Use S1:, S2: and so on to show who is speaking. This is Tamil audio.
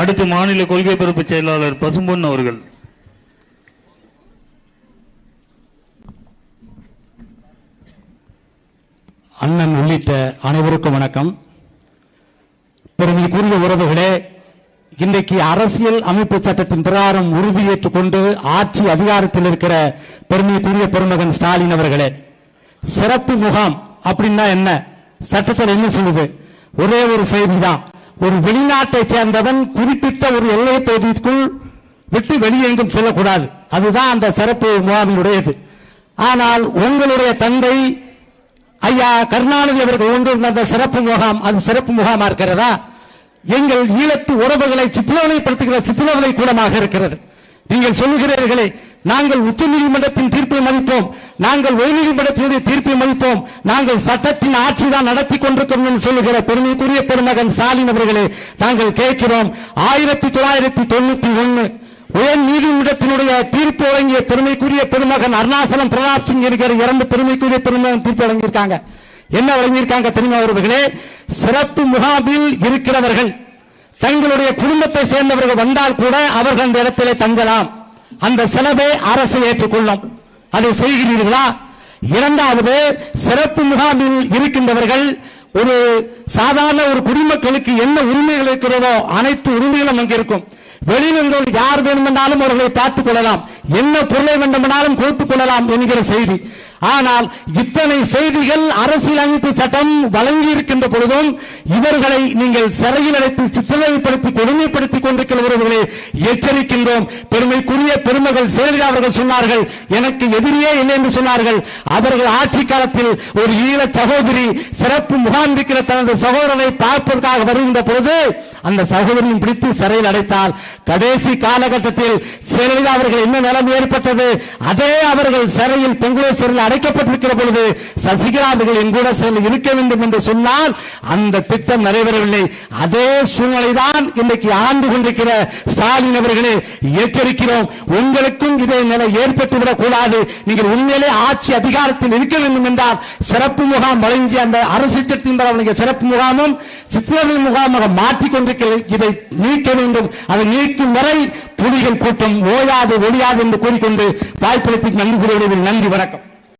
S1: அடுத்து மாநில கொள்கை பரப்பு செயலாளர் பசும்பொன் அவர்கள்.
S2: அண்ணன் உள்ளிட்ட அனைவருக்கும் வணக்கம். பெருமைக்குரிய உறவுகளே இன்றைக்கு அரசியல் அமைப்பு சட்டத்தின் பிரகாரம் உறுதியேற்றுக் கொண்டு ஆட்சி அதிகாரத்தில் இருக்கிற பெருமைக்குரிய பெருமகன் ஸ்டாலின் அவர்களே சிறப்பு முகாம் அப்படின்னா என்ன? சட்டத்தில் என்ன சொல்லுது? ஒரே ஒரு செய்திதான். ஒரு வெளிநாட்டை சேர்ந்தவன் குறிப்பிட்ட ஒரு எல்லை பகுதிக்குள் விட்டு வெளியெங்கும் செல்லக்கூடாது. அதுதான் அந்த சிறப்பு முகாமினுடையது. ஆனால் உங்களுடைய தந்தை ஐயா கருணாநிதி அவர்கள் கொண்டிருந்த அந்த சிறப்பு முகாம் அது சிறப்பு முகாமா இருக்கிறதா? எங்கள் ஈழத்து உறவுகளை சித்திரவதைப்படுத்துகிற சித்திரவதை கூடமாக இருக்கிறது. நீங்கள் சொல்லுகிறீர்களே நாங்கள் உச்சநீதிமன்றத்தின் தீர்ப்பை மதிப்போம். நாங்கள் உயர்நீதிமன்றத்தினுடைய தீர்ப்பை மதிப்போம். நாங்கள் சட்டத்தின் ஆட்சி தான் நடத்தி கொண்டிருக்கிறோம் என்று சொல்லுகிற பெருமைக்குரிய பெருமகன் ஸ்டாலின் அவர்களே நாங்கள் கேட்கிறோம். ஆயிரத்தி தொள்ளாயிரத்தி தொண்ணூத்தி ஒன்னு உயர் நீதிமன்றத்தினுடைய தீர்ப்பு வழங்கிய பெருமைக்குரிய பெருமகன் அருணாசலம் பிரதாப் சிங் இருக்கிற இறந்து பெருமைக்குரிய பெருமகன் தீர்ப்பு வழங்கியிருக்காங்க. என்ன வழங்கியிருக்காங்க தெரியுமா அவர்களே? சிறப்பு முகாமில் இருக்கிறவர்கள் தங்களுடைய குடும்பத்தை சேர்ந்தவர்கள் வந்தால் கூட அவர்கள் அந்த இடத்திலே தங்கலாம். அந்த செலவை அரசு ஏற்றுக்கொள்ளும். அதை செய்கிறீர்களா? இரண்டாவது சிறப்பு முகாமில் இருக்கின்றவர்கள் ஒரு சாதாரண ஒரு குடிமக்களுக்கு என்ன உரிமைகள் இருக்கிறதோ அனைத்து உரிமைகளும் அங்கே இருக்கும். வெளியிலிருந்து யார் வேண்டுமென்றாலும் அவர்களை பார்த்துக் கொள்ளலாம். என்ன பொருளை வேண்டுமென்றாலும் கொடுத்துக் கொள்ளலாம் என்கிற செய்தி. ஆனால் இத்தனை செய்திகள் அரசியல் அமைப்பு சட்டம் வழங்கி இருக்கின்ற பொழுதும் இவர்களை நீங்கள் சிறையில் அடைத்து சித்திரவதைப்படுத்தி கொடுமைப்படுத்திக் கொண்டிருக்கிறவர்களை எச்சரிக்கின்றோம். பெருமைக்குரிய பெருமகள் ஜெயலலிதா அவர்கள் சொன்னார்கள் எனக்கு எதிரியே இல்லை என்று சொன்னார்கள். அவர்கள் ஆட்சி காலத்தில் ஒரு ஈழ சகோதரி சிறப்பு முகாம் இருக்கிற தனது சகோதரனை பார்ப்பதற்காக வருகின்ற பொழுது அந்த சகோதரியும் பிடித்து சிறையில் அடைத்தால் கடைசி காலகட்டத்தில் சிறையில் அவர்கள் என்ன நிலைமை ஏற்பட்டது? அதே அவர்கள் சிறையில் பெங்களூர் சிறையில் அடைக்கப்பட்டிருக்கிற பொழுது சசிகலா அவர்கள் எங்கூட சிறையில் இருக்க வேண்டும் என்று சொன்னால் அந்த திட்டம் நிறைவேறவில்லை. அதே சூழ்நிலைதான் இன்றைக்கு ஆண்டு கொண்டிருக்கிற ஸ்டாலின் அவர்களே எச்சரிக்கிறோம் உங்களுக்கும் இதே நிலை ஏற்பட்டுவிடக் கூடாது நீங்கள் உண்மையிலே ஆட்சி அதிகாரத்தில் இருக்க வேண்டும் என்றால் சிறப்பு முகாம் வழங்கிய அந்த அரசு சட்டத்தின் வழங்கிய சிறப்பு முகாமும் சித்திரவதை முகாமாக மாற்றிக் கொண்டிருக்கிற இதை நீக்க வேண்டும். அதை நீக்கும் வரை புலிகள் கூட்டம் ஓயாது ஒழியாது என்று கூறிக்கொண்டு வாய்ப்பளித்து நன்றி கூறுவதில் நன்றி வணக்கம்.